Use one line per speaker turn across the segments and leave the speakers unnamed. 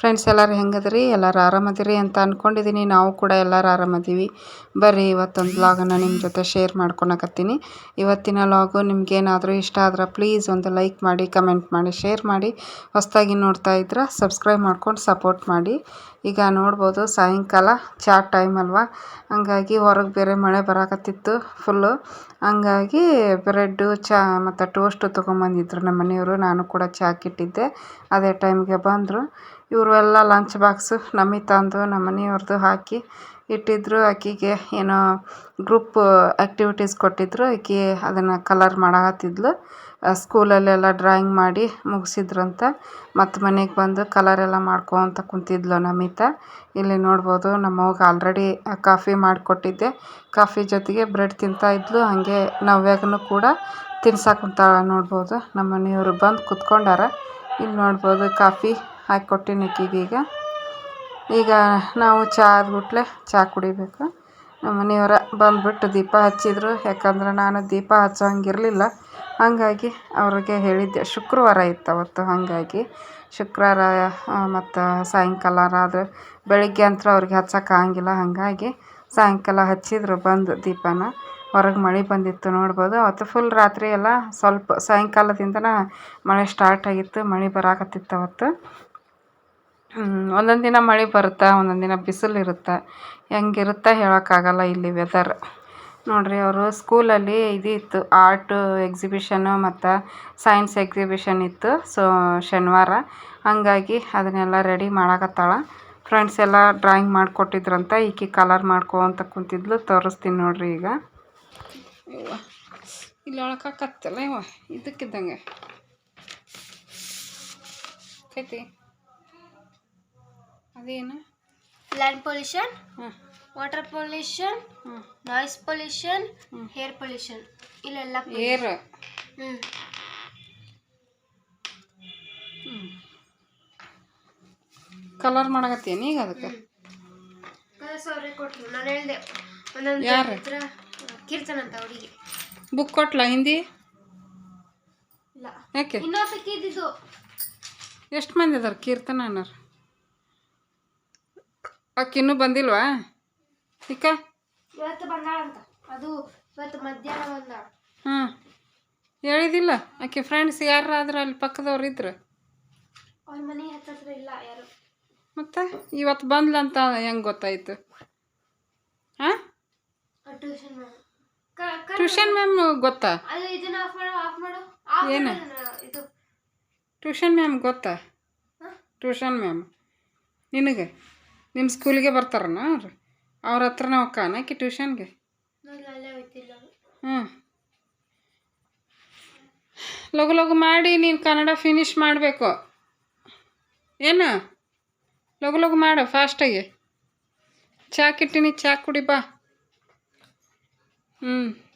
friends ಎಲ್ಲರೂ ಹೆಂಗದ್ರಿ? ಎಲ್ಲರೂ ಆರಾಮದಿರಿ ಅಂತ ಅಂದ್ಕೊಂಡಿದ್ದೀನಿ ನಾವು ಕೂಡ ಎಲ್ಲರೂ ಆರಾಮದೀವಿ. ಬರ್ರಿ, ಇವತ್ತೊಂದು ವ್ಲಾಗನ್ನು ನಿಮ್ಮ ಜೊತೆ ಶೇರ್ ಮಾಡ್ಕೊಳಕತ್ತೀನಿ. ಇವತ್ತಿನ ಲಾಗು ನಿಮ್ಗೇನಾದರೂ ಇಷ್ಟ ಆದ್ರೆ ಪ್ಲೀಸ್ ಒಂದು ಲೈಕ್ ಮಾಡಿ ಕಮೆಂಟ್ ಮಾಡಿ ಶೇರ್ ಮಾಡಿ. ಹೊಸದಾಗಿ ನೋಡ್ತಾ ಇದ್ರೆ ಸಬ್ಸ್ಕ್ರೈಬ್ ಮಾಡ್ಕೊಂಡು ಸಪೋರ್ಟ್ ಮಾಡಿ. ಈಗ ನೋಡ್ಬೋದು, ಸಾಯಂಕಾಲ ಚಾ ಟೈಮ್ ಅಲ್ವಾ? ಹಂಗಾಗಿ ಹೊರಗೆ ಬೇರೆ ಮಳೆ ಬರಾಕತ್ತಿತ್ತು ಫುಲ್ಲು ಹಂಗಾಗಿ ಬ್ರೆಡ್ಡು ಚಾ ಮತ್ತು ಟೋಸ್ಟು ತೊಗೊಂಬಂದಿದ್ರು ನಮ್ಮ ಮನೆಯವರು ನಾನು ಕೂಡ ಚಾಕಿಟ್ಟಿದ್ದೆ ಅದೇ ಟೈಮ್ಗೆ ಬಂದರು. ಇವರು ಎಲ್ಲ ಲಂಚ್ ಬಾಕ್ಸು ನಮಗೆ ತಂದು ನಮ್ಮ ಮನೆಯವ್ರದ್ದು ಹಾಕಿ ಇಟ್ಟಿದ್ದರು ಆಕೆಗೆ ಏನೋ ಗ್ರೂಪ್ ಆ್ಯಕ್ಟಿವಿಟೀಸ್ ಕೊಟ್ಟಿದ್ದರು ಆಕೆ ಅದನ್ನು ಕಲರ್ ಮಾಡಕತ್ತಿದ್ಲು. ಸ್ಕೂಲಲ್ಲೆಲ್ಲ ಡ್ರಾಯಿಂಗ್ ಮಾಡಿ ಮುಗಿಸಿದ್ರಂತ. ಮತ್ತು ಮನೆಗೆ ಬಂದು ಕಲರ್ ಎಲ್ಲ ಮಾಡ್ಕೊತ ಕುಂತಿದ್ಲು ನಮಿತಾ. ಇಲ್ಲಿ ನೋಡ್ಬೋದು ನಮ್ಮವ್ಗೆ ಆಲ್ರೆಡಿ ಕಾಫಿ ಮಾಡಿಕೊಟ್ಟಿದ್ದೆ. ಕಾಫಿ ಜೊತೆಗೆ ಬ್ರೆಡ್ ತಿಂತಾ ಇದ್ಲು. ಹಾಗೆ ನವ್ಯಾಗೂ ಕೂಡ ತಿನ್ಸಕ್ಕೆ ಕುಂತಾಳೆ ನೋಡ್ಬೋದು. ನಮ್ಮ ಮನೆಯವರು ಬಂದು ಕುತ್ಕೊಂಡಾರ. ಇಲ್ಲಿ ನೋಡ್ಬೋದು ಕಾಫಿ ಹಾಕಿ ಕೊಟ್ಟೀನಿ ಆಕಿಗೆ ಈಗ ನಾವು ಚಹಾ ಆದ್ಬಿಟ್ಲೆ ಚಹಾ ಕುಡಿಬೇಕು. ನಮ್ಮ ಮನೆಯವ್ರು ಬಂದ್ಬಿಟ್ಟು ದೀಪ ಹಚ್ಚಿದ್ರು. ಯಾಕಂದ್ರೆ ನಾನು ದೀಪ ಹಚ್ಚೋ ಹಂಗಿರಲಿಲ್ಲ ಹಾಗಾಗಿ ಅವ್ರಿಗೆ ಹೇಳಿದ್ದೆ, ಶುಕ್ರವಾರ ಇತ್ತು ಅವತ್ತು. ಹಾಗಾಗಿ ಶುಕ್ರವಾರ ಮತ್ತು ಸಾಯಂಕಾಲ ಆದರೆ ಬೆಳಗ್ಗೆ ಅಂತ ಅವ್ರಿಗೆ ಹಚ್ಚಕ್ಕೆ ಆಗಂಗಿಲ್ಲ. ಹಾಗಾಗಿ ಸಾಯಂಕಾಲ ಹಚ್ಚಿದ್ರು ಬಂದು ದೀಪನ. ಹೊರಗೆ ಮಳೆ ಬಂದಿತ್ತು ನೋಡ್ಬೋದು. ಅವತ್ತು ಫುಲ್ ರಾತ್ರಿ ಎಲ್ಲ ಸ್ವಲ್ಪ ಸಾಯಂಕಾಲದಿಂದನೇ ಮಳೆ ಸ್ಟಾರ್ಟ್ ಆಗಿತ್ತು. ಮಳೆ ಬರಾಕತ್ತಿತ್ತು ಅವತ್ತು. ಒಂದೊಂದು ದಿನ ಮಳೆ ಬರುತ್ತೆ, ಒಂದೊಂದು ದಿನ ಬಿಸಿಲು ಇರುತ್ತೆ? ಹೆಂಗಿರುತ್ತೆ ಹೇಳೋಕ್ಕಾಗಲ್ಲ ಇಲ್ಲಿ ವೆದರ್ ನೋಡಿರಿ ಅವರು ಸ್ಕೂಲಲ್ಲಿ ಇದು ಇತ್ತು ಆರ್ಟ್ ಎಕ್ಸಿಬಿಷನ್ನು ಮತ್ತು ಸೈನ್ಸ್ ಎಕ್ಸಿಬಿಷನ್ ಇತ್ತು ಸೊ ಶನಿವಾರ. ಹಂಗಾಗಿ ಅದನ್ನೆಲ್ಲ ರೆಡಿ ಮಾಡಕತ್ತಾಳ. ಫ್ರೆಂಡ್ಸ್ ಎಲ್ಲ ಡ್ರಾಯಿಂಗ್ ಮಾಡಿಕೊಟ್ಟಿದ್ರಂತ, ಈಕಿ ಕಲರ್ ಮಾಡ್ಕೊತ ಕುಂತಿದ್ಲು, ತೋರಿಸ್ತೀನಿ ನೋಡಿರಿ ಈಗ. ಇಲ್ಲಿ ಒಳಕಾಕತ್ತಲ್ಲ ಇವ ಇದಕ್ಕಿದ್ದಂಗೆ. ಕೈತಿ. ಅದೇನು?
ಲ್ಯಾಂಡ್ ಪೊಲ್ಯೂಷನ್
ಹಾಂ.
ವಾಟರ್ ಪೊಲ್ಯೂಷನ್
ಹಾಂ.
ನಾಯ್ಸ್ ಪೊಲ್ಯೂಷನ್ ಹೇರ್ ಪೊಲ್ಯೂಷನ್ ಇಲ್ಲೆಲ್ಲ
ಏರ್
ಹ್ಞೂ
ಕಲರ್ ಮಾಡಕತ್ತೀನಿ ಈಗ ಅದಕ್ಕೆ?
ಕಲರ್ಸ್ ಅವ್ರಿಗೆ ಕೊಟ್ರು. ನಾನು ಹೇಳ್ದೆ ಒಂದೊಂದು
ಯಾರು?
ಹತ್ರ ಕೀರ್ತನ ಅಂತ ಹುಡುಗಿ.
ಬುಕ್ ಕೊಟ್ಲ ಹಿಂದಿ?
ಇಲ್ಲ.
ಯಾಕೆ?
ಇದ್ದಿದ್ದು
ಎಷ್ಟು ಮಂದಿ ಅದಾರ ಕೀರ್ತನ ಅನ್ನೋರು ಆಕೆ ಇನ್ನೂ ಬಂದಿಲ್ವಾ? ಇಕ್ಕ
ಇವತ್ತು ಬಂದಾಳಂತ ಅದು ಇವತ್ತು ಮಧ್ಯಾಹ್ನ ಬಂದಾಳ.
ಹಾಂ. ಹೇಳಿದಿಲ್ಲ. ಆಕೆ ಫ್ರೆಂಡ್ಸ್ ಯಾರಾದ್ರೂ ಅಲ್ಲಿ ಪಕ್ಕದವ್ರು ಇದ್ರು?
ಅವ್ರ ಮನೆ ಹತ್ತತ್ರ ಇಲ್ಲ ಯಾರು.
ಮತ್ತೆ? ಇವತ್ತು ಬಂದ್ಲಂತ ಹೆಂಗೆ ಗೊತ್ತಾಯ್ತು? ಹಾಂ
ಟ್ಯೂಷನ್
ಟ್ಯೂಷನ್ ಮ್ಯಾಮ್ ಗೊತ್ತಾ?
ಅದು ಇದನ್ನ ಆಫ್ ಮಾಡು ಆಫ್ ಮಾಡು.
ಏನು?
ಇದು.
ಟ್ಯೂಷನ್ ಮ್ಯಾಮ್ ಗೊತ್ತಾ? ಟ್ಯೂಷನ್ ಮ್ಯಾಮ್ ನಿನಗೆ? ನಿಮ್ಮ ಸ್ಕೂಲಿಗೆ ಬರ್ತಾರನ ಅವ್ರು? ಅವ್ರ ಹತ್ರನ ಹೋಗ್ಕಾನ ಆಕೆ ಟ್ಯೂಷನ್ಗೆ? ಹ್ಞೂ ಲಗು ಲಗು ಮಾಡಿ ನೀನು ಕನ್ನಡ ಫಿನಿಶ್ ಮಾಡಬೇಕು. ಏನು? ಲಗು ಲಗು ಮಾಡು ಫಾಸ್ಟಾಗಿ ಚಾಕಿಟ್ಟಿನಿ ಚಾ ಕುಡಿ ಬಾ. ಹ್ಞೂ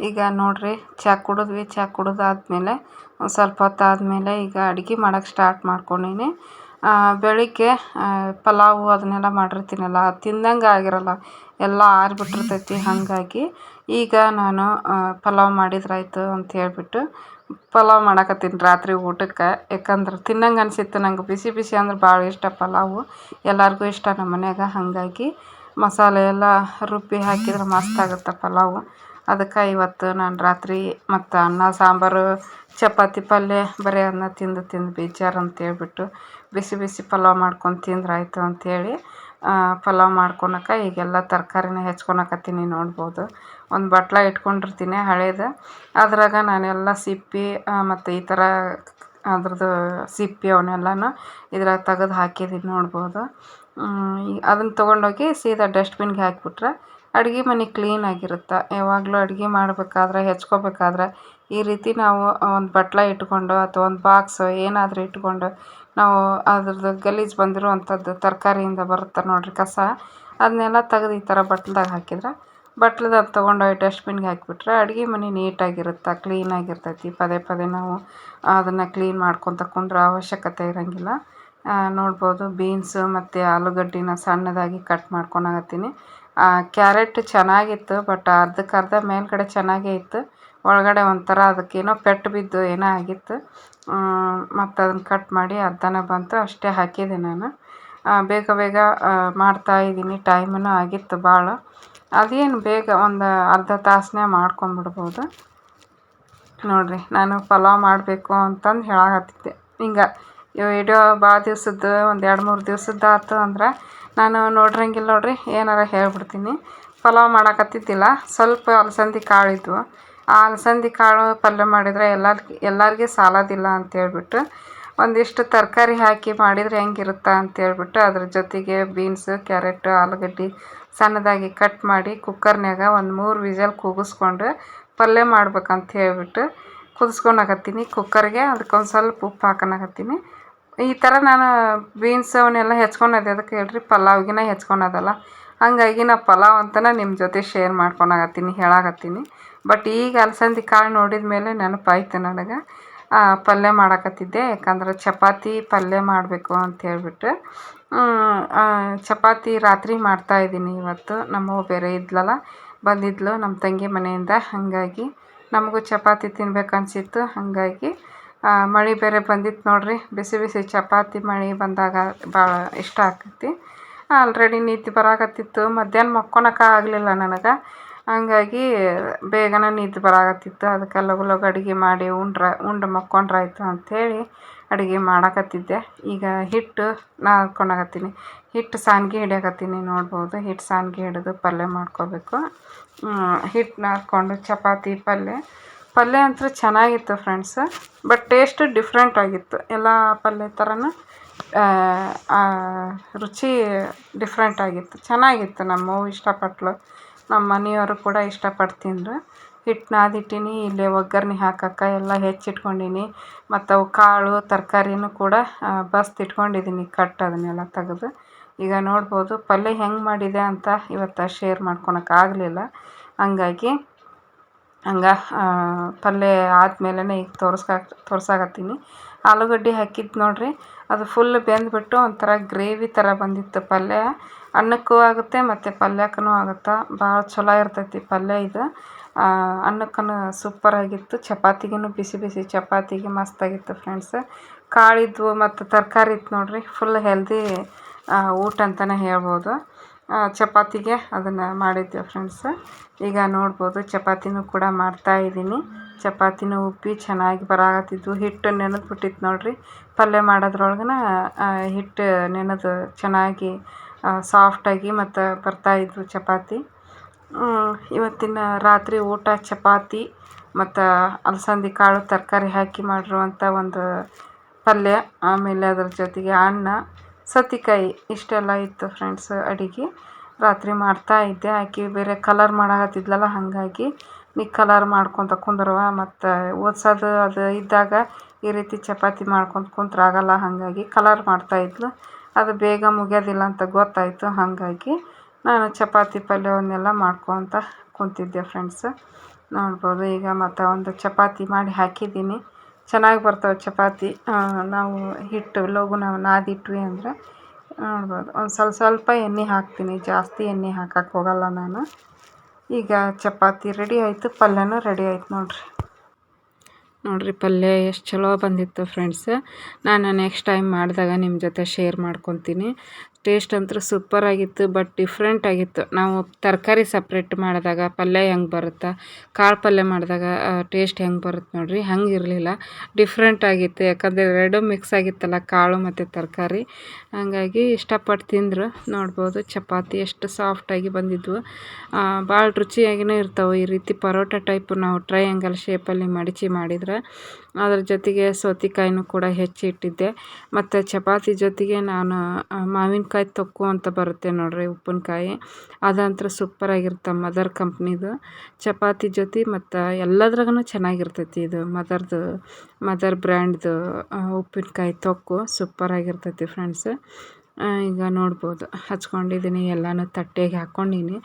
ಈಗ ನೋಡ್ರಿ ಚಹಾ ಕುಡಿದ್ವಿ. ಚಹಾ ಕುಡಿದಾದ್ಮೇಲೆ ಒಂದು ಸ್ವಲ್ಪ ಹೊತ್ತು ಆದಮೇಲೆ ಈಗ ಅಡುಗೆ ಮಾಡೋಕೆ ಸ್ಟಾರ್ಟ್ ಮಾಡ್ಕೊಂಡೀನಿ. ಬೆಳಗ್ಗೆ ಪಲಾವು ಅದನ್ನೆಲ್ಲ ಮಾಡಿರ್ತೀನಲ್ಲ, ಅದು ತಿಂದಂಗೆ ಆಗಿರಲ್ಲ, ಎಲ್ಲ ಆರಿಬಿಟ್ಟಿರ್ತೈತಿ ಹಾಗಾಗಿ. ಈಗ ನಾನು ಪಲಾವ್ ಮಾಡಿದ್ರಾಯ್ತು ಅಂತ ಹೇಳಿಬಿಟ್ಟು ಪಲಾವ್ ಮಾಡಕತ್ತೀನಿ ರಾತ್ರಿ ಊಟಕ್ಕೆ. ಯಾಕಂದ್ರೆ ತಿನ್ನಂಗೆ ಅನಿಸಿತ್ತು ನಂಗೆ. ಬಿಸಿ ಬಿಸಿ ಅಂದ್ರೆ ಭಾಳ ಇಷ್ಟ ಪಲಾವು. ಎಲ್ಲರಿಗೂ ಇಷ್ಟ ನಮ್ಮ ಮನ್ಯಾಗ. ಹಾಗಾಗಿ ಮಸಾಲೆ ಎಲ್ಲ ರುಬ್ಬಿ ಹಾಕಿದ್ರೆ ಮಸ್ತ್ ಆಗುತ್ತೆ ಪಲಾವು. ಅದಕ್ಕೆ ಇವತ್ತು ನಾನು ರಾತ್ರಿ ಮತ್ತು ಅನ್ನ, ಸಾಂಬಾರು, ಚಪಾತಿ ಪಲ್ಯ ಬರೀ ಅನ್ನ ತಿಂದು ತಿಂದು ಬೇಜಾರು ಅಂತೇಳ್ಬಿಟ್ಟು ಬಿಸಿ ಬಿಸಿ ಪಲಾವ್ ಮಾಡ್ಕೊಂಡು ತಿಂದ್ರಾಯ್ತು ಅಂಥೇಳಿ ಪಲಾವ್ ಮಾಡ್ಕೊಳಕ್ಕೆ ಈಗೆಲ್ಲ ತರಕಾರಿನ ಹೆಚ್ಕೊಳಕತ್ತೀನಿ ನೋಡ್ಬೋದು. ಒಂದು ಬಟ್ಲ ಇಟ್ಕೊಂಡಿರ್ತೀನಿ ಹಳೇದು. ಅದ್ರಾಗ ನಾನೆಲ್ಲ ಸಿಪ್ಪಿ ಮತ್ತು ಈ ಥರ ಅದ್ರದ್ದು ಸಿಪ್ಪಿ ಅವನ್ನೆಲ್ಲನೂ ಇದ್ರಾಗ ತೆಗೆದು ಹಾಕಿದ್ದೀನಿ ನೋಡ್ಬೋದು. ಅದನ್ನು ತೊಗೊಂಡೋಗಿ ಸೀದಾ ಡಸ್ಟ್ಬಿನ್ಗೆ ಹಾಕಿಬಿಟ್ರೆ ಅಡುಗೆ ಮನೆ ಕ್ಲೀನಾಗಿರುತ್ತೆ ಯಾವಾಗಲೂ ಅಡುಗೆ ಮಾಡಬೇಕಾದ್ರೆ, ಹೆಚ್ಕೊಬೇಕಾದ್ರೆ ಈ ರೀತಿ ನಾವು ಒಂದು ಬಟ್ಲ ಇಟ್ಕೊಂಡು ಅಥವಾ ಒಂದು ಬಾಕ್ಸ್ ಏನಾದರೂ ಇಟ್ಕೊಂಡು ನಾವು ಅದ್ರದ್ದು ಗಲೀಜು ಬಂದಿರುವಂಥದ್ದು ತರಕಾರಿಯಿಂದ ಬರುತ್ತೆ ನೋಡಿರಿ ಕಸ. ಅದನ್ನೆಲ್ಲ ತೆಗ್ದು ಈ ಥರ ಬಟ್ಲ್ದಾಗ ಹಾಕಿದ್ರೆ ಬಟ್ಲದಾಗ ತೊಗೊಂಡೋಗಿ ಡಸ್ಟ್ಬಿನ್ಗೆ ಹಾಕಿಬಿಟ್ರೆ ಅಡುಗೆ ಮನೆ ನೀಟಾಗಿರುತ್ತೆ ಕ್ಲೀನಾಗಿರ್ತೈತಿ ಪದೇ ಪದೇ ನಾವು ಅದನ್ನು ಕ್ಲೀನ್ ಮಾಡ್ಕೊತ ಕುಂದ್ರೋ ಅವಶ್ಯಕತೆ ಇರೋಂಗಿಲ್ಲ. ನೋಡ್ಬೋದು ಬೀನ್ಸು ಮತ್ತು ಆಲೂಗಡ್ಡೆನ ಸಣ್ಣದಾಗಿ ಕಟ್ ಮಾಡ್ಕೊಳಕತ್ತೀನಿ ಕ್ಯಾರೆಟ್ ಚೆನ್ನಾಗಿತ್ತು, ಬಟ್ ಅರ್ಧಕ್ಕರ್ಧ ಮೇಲ್ಗಡೆ ಚೆನ್ನಾಗೇ ಇತ್ತು. ಒಳಗಡೆ ಒಂಥರ ಅದಕ್ಕೇನೋ ಪೆಟ್ಟು ಬಿದ್ದು ಏನೋ ಆಗಿತ್ತು. ಮತ್ತು ಅದನ್ನು ಕಟ್ ಮಾಡಿ ಅರ್ಧನೇ ಬಂತು, ಅಷ್ಟೇ ಹಾಕಿದೆ ನಾನು. ಬೇಗ ಬೇಗ ಮಾಡ್ತಾಯಿದ್ದೀನಿ ಟೈಮೂ ಆಗಿತ್ತು ಭಾಳ. ಅದೇನು ಬೇಗ ಒಂದು ಅರ್ಧ ತಾಸನ್ನೇ ಮಾಡ್ಕೊಂಬಿಡ್ಬೋದು. ನೋಡಿರಿ, ನಾನು ಪಲಾವ್ ಮಾಡಬೇಕು ಅಂತಂದು ಹೇಳಕತ್ತಿದ್ದೆ. ಹಿಂಗೆ ವಿಡಿಯೋ ಭಾಳ ದಿವ್ಸದ್ದು, ಒಂದು ಎರಡು ಮೂರು ದಿವ್ಸದ್ದು ಆಯ್ತು ಅಂದ್ರೆ ನಾನು ನೋಡ್ರಂಗಿಲ್ಲ ನೋಡಿರಿ, ಏನಾರ ಹೇಳ್ಬಿಡ್ತೀನಿ. ಪಲಾವ್ ಮಾಡಕತ್ತಿದ್ದಿಲ್ಲ, ಸ್ವಲ್ಪ ಅಲಸಂದಿ ಕಾಳು ಇದ್ವು. ಆ ಅಲಸಂದಿ ಕಾಳು ಪಲ್ಯ ಮಾಡಿದರೆ ಎಲ್ಲ ಎಲ್ಲರಿಗೆ ಸಾಲೋದಿಲ್ಲ ಅಂತೇಳ್ಬಿಟ್ಟು, ಒಂದಿಷ್ಟು ತರಕಾರಿ ಹಾಕಿ ಮಾಡಿದರೆ ಹೆಂಗಿರುತ್ತೆ ಅಂತೇಳ್ಬಿಟ್ಟು, ಅದ್ರ ಜೊತೆಗೆ ಬೀನ್ಸು, ಕ್ಯಾರೆಟು, ಆಲೂಗಡ್ಡೆ ಸಣ್ಣದಾಗಿ ಕಟ್ ಮಾಡಿ ಕುಕ್ಕರ್ನ್ಯಾಗ ಒಂದು ಮೂರು ವಿಸಲ್ ಕೂಗಿಸ್ಕೊಂಡು ಪಲ್ಯ ಮಾಡ್ಬೇಕಂತ ಹೇಳ್ಬಿಟ್ಟು ಕುದಿಸ್ಕೊಳಕತ್ತೀನಿ ಕುಕ್ಕರ್ಗೆ ಅದಕ್ಕೊಂದು ಸ್ವಲ್ಪ ಉಪ್ಪು ಹಾಕೋಣಕತ್ತೀನಿ ಈ ಥರ ನಾನು ಬೀನ್ಸ್ ಅವನ್ನೆಲ್ಲ ಹೆಚ್ಕೊಳೋದು ಅದಕ್ಕೆ ಹೇಳ್ರಿ, ಪಲಾವ್ಗಿನ ಹೆಚ್ಕೊಳೋದಲ್ಲ ಹಾಗಾಗಿ ನಾ ಪಲಾವ್ ಅಂತಲೇ ನಿಮ್ಮ ಜೊತೆ ಶೇರ್ ಮಾಡ್ಕೊಳಕತ್ತೀನಿ, ಹೇಳಕತ್ತೀನಿ. ಬಟ್ ಈಗ ಅಲಸಂದಿ ಕಾಳು ನೋಡಿದ ಮೇಲೆ ನೆನಪಾಯ್ತು ನನಗೆ. ಪಲ್ಯ ಮಾಡಕತ್ತಿದ್ದೆ, ಯಾಕಂದ್ರೆ ಚಪಾತಿ ಪಲ್ಯ ಮಾಡಬೇಕು ಅಂತ ಹೇಳಿಬಿಟ್ಟು. ಚಪಾತಿ ರಾತ್ರಿ ಮಾಡ್ತಾಯಿದ್ದೀನಿ ಇವತ್ತು. ನಮ್ಮವ್ವ ಬೇರೆ ಇದ್ಲಲ್ಲ, ಬಂದಿದ್ಲು ನಮ್ಮ ತಂಗಿ ಮನೆಯಿಂದ. ಹಾಗಾಗಿ ನಮಗೂ ಚಪಾತಿ ತಿನ್ಬೇಕು ಅನಿಸಿತ್ತು. ಹಾಗಾಗಿ ಮಳೆ ಬೇರೆ ಬಂದಿತ್ತು ನೋಡಿರಿ. ಬಿಸಿ ಬಿಸಿ ಚಪಾತಿ ಮಳೆ ಬಂದಾಗ ಭಾಳ ಇಷ್ಟ ಆಗ್ತೈತಿ. ಆಲ್ರೆಡಿ ನಿದ್ದೆ ಬರಾಕತ್ತಿತ್ತು. ಮಧ್ಯಾಹ್ನ ಮಕ್ಕೊಳಕ್ಕೆ ಆಗಲಿಲ್ಲ ನನಗೆ. ಹಂಗಾಗಿ ಬೇಗನೆ ನಿದ್ದೆ ಬರಾಕತ್ತಿತ್ತು. ಅದಕ್ಕೆ ಲಗು ಲಗು ಅಡುಗೆ ಮಾಡಿ ಉಂಡ್ರ, ಉಂಡು ಮಕ್ಕೊಂಡ್ರಾಯ್ತು ಅಂಥೇಳಿ ಅಡುಗೆ ಮಾಡಕತ್ತಿದ್ದೆ. ಈಗ ಹಿಟ್ಟು ನಾದ್ಕೊಳಕತ್ತೀನಿ ಹಿಟ್ಟು ಸಾನ್ಗೆ ಹಿಡಿಯಕತ್ತೀನಿ ನೋಡ್ಬೋದು. ಹಿಟ್ಟು ಸಾನ್ಗೆ ಹಿಡಿದು ಪಲ್ಯ ಮಾಡ್ಕೋಬೇಕು. ಹಿಟ್ಟು ನಾದ್ಕೊಂಡು ಚಪಾತಿ ಪಲ್ಯ. ಪಲ್ಯ ಅಂತೂ ಚೆನ್ನಾಗಿತ್ತು ಫ್ರೆಂಡ್ಸ್ ಬಟ್ ಟೇಸ್ಟ್ ಡಿಫ್ರೆಂಟ್ ಆಗಿತ್ತು. ಎಲ್ಲ ಪಲ್ಯ ಥರನೂ ರುಚಿ ಡಿಫ್ರೆಂಟ್ ಆಗಿತ್ತು. ಚೆನ್ನಾಗಿತ್ತು ನಮ್ಮವ್ವ ಇಷ್ಟಪಟ್ಳು ನಮ್ಮ ಮನೆಯವರು ಕೂಡ ಇಷ್ಟಪಟ್ಟು ತಿಂದರು ಹಿಟ್ಟು ನಾದಿಟ್ಟೀನಿ, ಇಲ್ಲೇ ಒಗ್ಗರ್ಣೆ ಹಾಕಕ್ಕೆ ಎಲ್ಲ ಹೆಚ್ಚಿಟ್ಕೊಂಡೀನಿ. ಮತ್ತು ಅವು ಕಾಳು, ತರಕಾರಿನೂ ಕೂಡ ಬಸ್ದಿಟ್ಕೊಂಡಿದ್ದೀನಿ ಕಟ್ ಅದನ್ನೆಲ್ಲ ತೆಗೆದು. ಈಗ ನೋಡ್ಬೋದು ಪಲ್ಯ ಹೆಂಗೆ ಮಾಡಿದೆ ಅಂತ ಇವತ್ತು ಶೇರ್ ಮಾಡ್ಕೊಳಕ್ಕಾಗಲಿಲ್ಲ ಹಂಗಾಗಿ ಹಂಗೆ ಪಲ್ಯ ಆದ್ಮೇಲೆ ಈಗ ತೋರ್ಸ್ಕ, ತೋರ್ಸಾಕತ್ತೀನಿ. ಆಲೂಗಡ್ಡೆ ಹಾಕಿದ್ದು ನೋಡಿರಿ, ಅದು ಫುಲ್ ಬೆಂದ್ಬಿಟ್ಟು ಒಂಥರ ಗ್ರೇವಿ ಥರ ಬಂದಿತ್ತು ಪಲ್ಯ. ಅನ್ನಕ್ಕೂ ಆಗುತ್ತೆ ಮತ್ತು ಪಲ್ಯಕ್ಕೂ ಆಗುತ್ತೆ? ಭಾಳ ಚಲೋ ಇರ್ತೈತಿ ಪಲ್ಯ ಇದು. ಅನ್ನಕ್ಕೂ ಸೂಪರಾಗಿತ್ತು ಚಪಾತಿಗೂ ಬಿಸಿ ಬಿಸಿ ಚಪಾತಿಗೆ ಮಸ್ತಾಗಿತ್ತು ಫ್ರೆಂಡ್ಸ್ ಕಾಳಿದ್ವು ಮತ್ತು ತರಕಾರಿ ಇತ್ತು ನೋಡಿರಿ ಫುಲ್ ಹೆಲ್ದಿ ಊಟ ಅಂತಲೇ ಹೇಳ್ಬೋದು. ಚಪಾತಿಗೆ ಅದನ್ನು ಮಾಡಿದ್ದೆ ಫ್ರೆಂಡ್ಸ್ ಈಗ ನೋಡ್ಬೋದು, ಚಪಾತಿನೂ ಕೂಡ ಮಾಡ್ತಾಯಿದ್ದೀನಿ ಚಪಾತಿನೂ ಉಬ್ಬಿ ಚೆನ್ನಾಗಿ ಬರಾಕತ್ತಿದ್ವು. ಹಿಟ್ಟು ನೆನೆದು ಬಿಟ್ಟಿತ್ತು ನೋಡಿರಿ. ಪಲ್ಯ ಮಾಡೋದ್ರೊಳಗನ ಹಿಟ್ಟು ನೆನೆದು ಚೆನ್ನಾಗಿ ಸಾಫ್ಟಾಗಿ ಮತ್ತು ಬರ್ತಾಯಿದ್ವು ಚಪಾತಿ. ಇವತ್ತಿನ ರಾತ್ರಿ ಊಟ ಚಪಾತಿ ಮತ್ತು ಅಲಸಂದಿ ಕಾಳು ತರಕಾರಿ ಹಾಕಿ ಮಾಡಿರುವಂಥ ಒಂದು ಪಲ್ಯ, ಆಮೇಲೆ ಅದ್ರ ಜೊತೆಗೆ ಅನ್ನ ಸೌತೆಕಾಯಿ ಇಷ್ಟೆಲ್ಲ ಇತ್ತು ಫ್ರೆಂಡ್ಸ್ ಅಡುಗೆ. ರಾತ್ರಿ ಮಾಡ್ತಾ ಇದ್ದೆ. ಆಕೆ ಬೇರೆ ಕಲರ್ ಮಾಡಕತ್ತಿದ್ಲಲ್ಲ, ಹಾಗಾಗಿ ನೀ ಕಲರ್ ಮಾಡ್ಕೊತ ಕುಂದ್ರವ. ಮತ್ತು ಓದ್ಸೋದು ಅದು ಇದ್ದಾಗ ಈ ರೀತಿ ಚಪಾತಿ ಮಾಡ್ಕೊತ ಕುಂತ್ರೆ ಆಗೋಲ್ಲ, ಹಾಗಾಗಿ ಕಲರ್ ಮಾಡ್ತಾಯಿದ್ಲು ಅದು ಬೇಗ ಮುಗಿಯೋದಿಲ್ಲ ಅಂತ ಗೊತ್ತಾಯಿತು. ಹಾಗಾಗಿ ನಾನು ಚಪಾತಿ ಪಲ್ಯವನ್ನೆಲ್ಲ ಮಾಡ್ಕೊತ ಕುಂತಿದ್ದೆ ಫ್ರೆಂಡ್ಸ್ ನೋಡ್ಬೋದು ಈಗ ಮತ್ತು ಒಂದು ಚಪಾತಿ ಮಾಡಿ ಹಾಕಿದ್ದೀನಿ. ಚೆನ್ನಾಗಿ ಬರ್ತವೆ ಚಪಾತಿ. ನಾವು ಹಿಟ್ಟು ಲಘು ನಾವು ನಾದಿಟ್ವಿ ಅಂದರೆ ನೋಡ್ಬೋದು. ಒಂದು ಸ್ವಲ್ಪ ಸ್ವಲ್ಪ ಎಣ್ಣೆ ಹಾಕ್ತೀನಿ. ಜಾಸ್ತಿ ಎಣ್ಣೆ ಹಾಕಕ್ಕೆ ಹೋಗಲ್ಲ ನಾನು. ಈಗ ಚಪಾತಿ ರೆಡಿ ಆಯಿತು. ಪಲ್ಯನೂ ರೆಡಿ ಆಯ್ತು ನೋಡಿರಿ. ನೋಡಿರಿ, ಪಲ್ಯ ಎಷ್ಟು ಚಲೋ ಬಂದಿತ್ತು ಫ್ರೆಂಡ್ಸ್ ನಾನು ನೆಕ್ಸ್ಟ್ ಟೈಮ್ ಮಾಡಿದಾಗ ನಿಮ್ಮ ಜೊತೆ ಶೇರ್ ಮಾಡ್ಕೊತೀನಿ. ಟೇಸ್ಟ್ ಅಂತೂ ಸೂಪರಾಗಿತ್ತು ಬಟ್ ಡಿಫ್ರೆಂಟ್ ಆಗಿತ್ತು. ನಾವು ತರಕಾರಿ ಸಪ್ರೇಟ್ ಮಾಡಿದಾಗ ಪಲ್ಯ ಹೆಂಗೆ ಬರುತ್ತೆ ಕಾಳು ಪಲ್ಯ ಮಾಡಿದಾಗ ಟೇಸ್ಟ್ ಹೆಂಗೆ ಬರುತ್ತೆ ನೋಡಿರಿ, ಹಂಗೆ ಇರಲಿಲ್ಲ. ಡಿಫ್ರೆಂಟ್ ಆಗಿತ್ತು, ಯಾಕಂದರೆ ಎರಡು ಮಿಕ್ಸ್ ಆಗಿತ್ತಲ್ಲ, ಕಾಳು ಮತ್ತು ತರಕಾರಿ. ಹಾಗಾಗಿ ಇಷ್ಟಪಟ್ಟು ತಿಂದರು. ನೋಡ್ಬೋದು ಚಪಾತಿ ಎಷ್ಟು ಸಾಫ್ಟಾಗಿ ಬಂದಿದ್ವು. ಭಾಳ ರುಚಿಯಾಗಿಯೂ ಇರ್ತವೆ. ಈ ರೀತಿ ಪರೋಟ ಟೈಪ್ ನಾವು ಟ್ರಯಾಂಗಲ್ ಶೇಪಲ್ಲಿ ಮಡಚಿ ಮಾಡಿದ್ರೆ ಅದ್ರ ಜೊತೆಗೆ ಸೌತೆಕಾಯಿನೂ ಕೂಡ ಹೆಚ್ಚಿಟ್ಟಿದ್ದೆ ಮತ್ತು ಚಪಾತಿ ಜೊತೆಗೆ ನಾನು ಮಾವಿನಕಾಯಿ ತೊಕ್ಕು ಅಂತ ಬರುತ್ತೆ ನೋಡಿರಿ ಉಪ್ಪಿನಕಾಯಿ. ಅದಂತೂ ಸೂಪರಾಗಿರುತ್ತೆ ಮದರ್ ಕಂಪ್ನಿದು ಚಪಾತಿ ಜೊತೆ ಮತ್ತು ಎಲ್ಲದ್ರಾಗೂ ಚೆನ್ನಾಗಿರ್ತೈತಿ ಇದು ಮದರ್ದು ಮದರ್ ಬ್ರ್ಯಾಂಡ್ದು ಉಪ್ಪಿನಕಾಯಿ ತೊಕ್ಕು ಸೂಪರಾಗಿರ್ತೈತಿ ಫ್ರೆಂಡ್ಸ್ ಈಗ ನೋಡ್ಬೋದು. ಹಚ್ಕೊಂಡಿದ್ದೀನಿ ಎಲ್ಲನೂ ತಟ್ಟೆಗೆ ಹಾಕ್ಕೊಂಡೀನಿ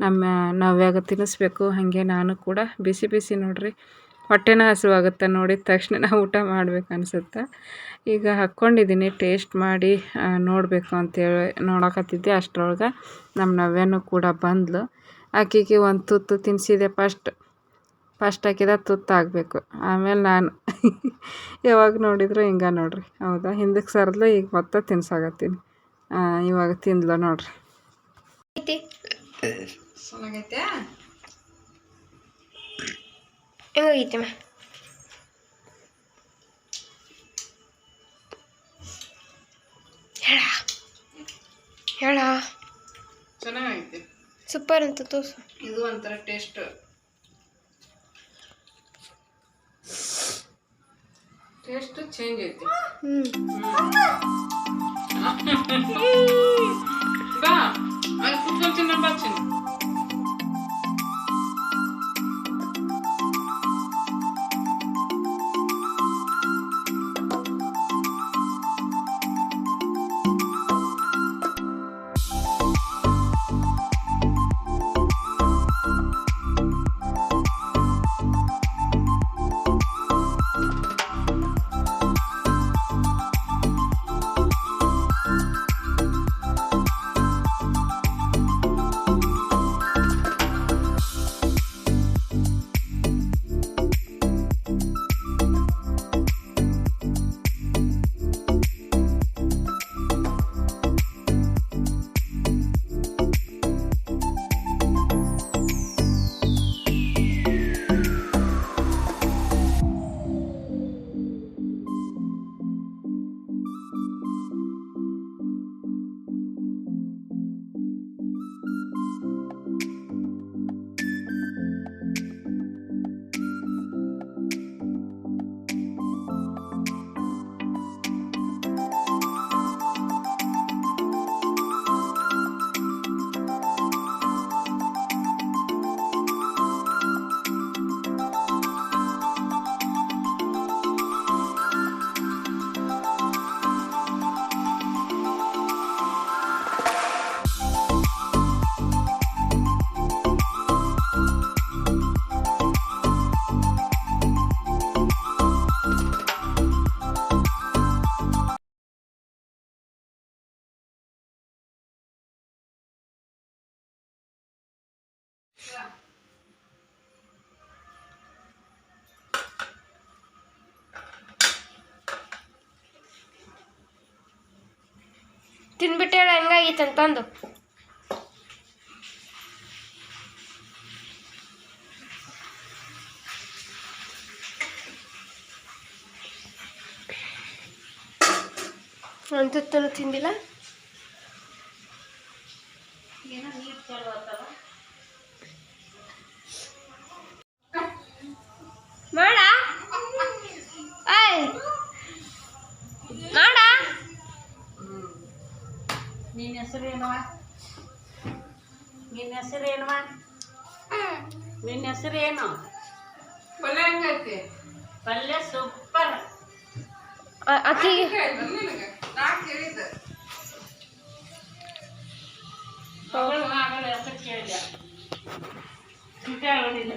ನಮ್ಮ, ನಾವ್ಯಾಗ ತಿನ್ನಿಸ್ಬೇಕು ಹಾಗೆ ನಾನು ಕೂಡ. ಬಿಸಿ ಬಿಸಿ ನೋಡ್ರಿ. ಹೊಟ್ಟೆನ ಹಸಿವಾಗುತ್ತೆ ನೋಡಿದ ತಕ್ಷಣ ನಾವು ಊಟ ಮಾಡ್ಬೇಕು ಅನ್ಸುತ್ತೆ. ಈಗ ಹಾಕ್ಕೊಂಡಿದ್ದೀನಿ ಟೇಸ್ಟ್ ಮಾಡಿ ನೋಡಬೇಕು ಅಂತೇಳಿ ನೋಡಕತ್ತಿದ್ದೆ ಅಷ್ಟರೊಳಗೆ. ನಮ್ಮ ನವ್ಯನೂ ಕೂಡ ಬಂದ್ಲು. ಆಕೆಗೆ ಒಂದು ತುತ್ತು ತಿನ್ನಿಸಿದೆ ಫಸ್ಟ್ ಫಸ್ಟ್ ಹಾಕಿದ ತುತ್ತು ಆಗಬೇಕು ಆಮೇಲೆ ನಾನು. ಯಾವಾಗ ನೋಡಿದ್ರು ಹಿಂಗೆ ನೋಡ್ರಿ. ಹೌದಾ? ಹಿಂದಕ್ಕೆ ಸರ್ದ್ಲು ಈಗ ಮತ್ತೆ ತಿನ್ಸಾಗತ್ತೀನಿ ಆ, ಇವಾಗ ತಿಂದ್ಲು ನೋಡ್ರಿ. ಚೆನ್ನಾಗೈತೆ
ಹೆಂಗಾಗೈತಿ ಮಾ ಹೇಳ ಹೇಳ
ಚೆನ್ನಾಗೈತೆ.
ಸೂಪರ್ ಅಂತ ತೋಸು
ಇದು ಒಂಥರ ಟೇಸ್ಟ್ ಟೇಸ್ಟ್ ಚೇಂಜ್ ಐತಿ. ಬಾ. ಅಲ್ಲಿ ಕುತ್ಕೊಂಡು ತಿನ್ನ. ಬಾ
ತಿನ್ಬಿಟ್ಟು ಹೇಳ ಹೆಂಗಾಗೈತೆ ಅಂತಂದು ಒಂದು ತಿಂದಿಲ್ಲ?
ನಿನ್ನ ಹೆಸರು ಏನು? ಪಲ್ಯ ಸೂಪರ್
ಅಕ್ಕಿಗೆ
ಮಗಳು ಆಗಲ್ಲ ಹೆಸರು ಕೇಳಿದೆ. ಸಿಟ್ಟಾಗೋದಿಲ್ಲ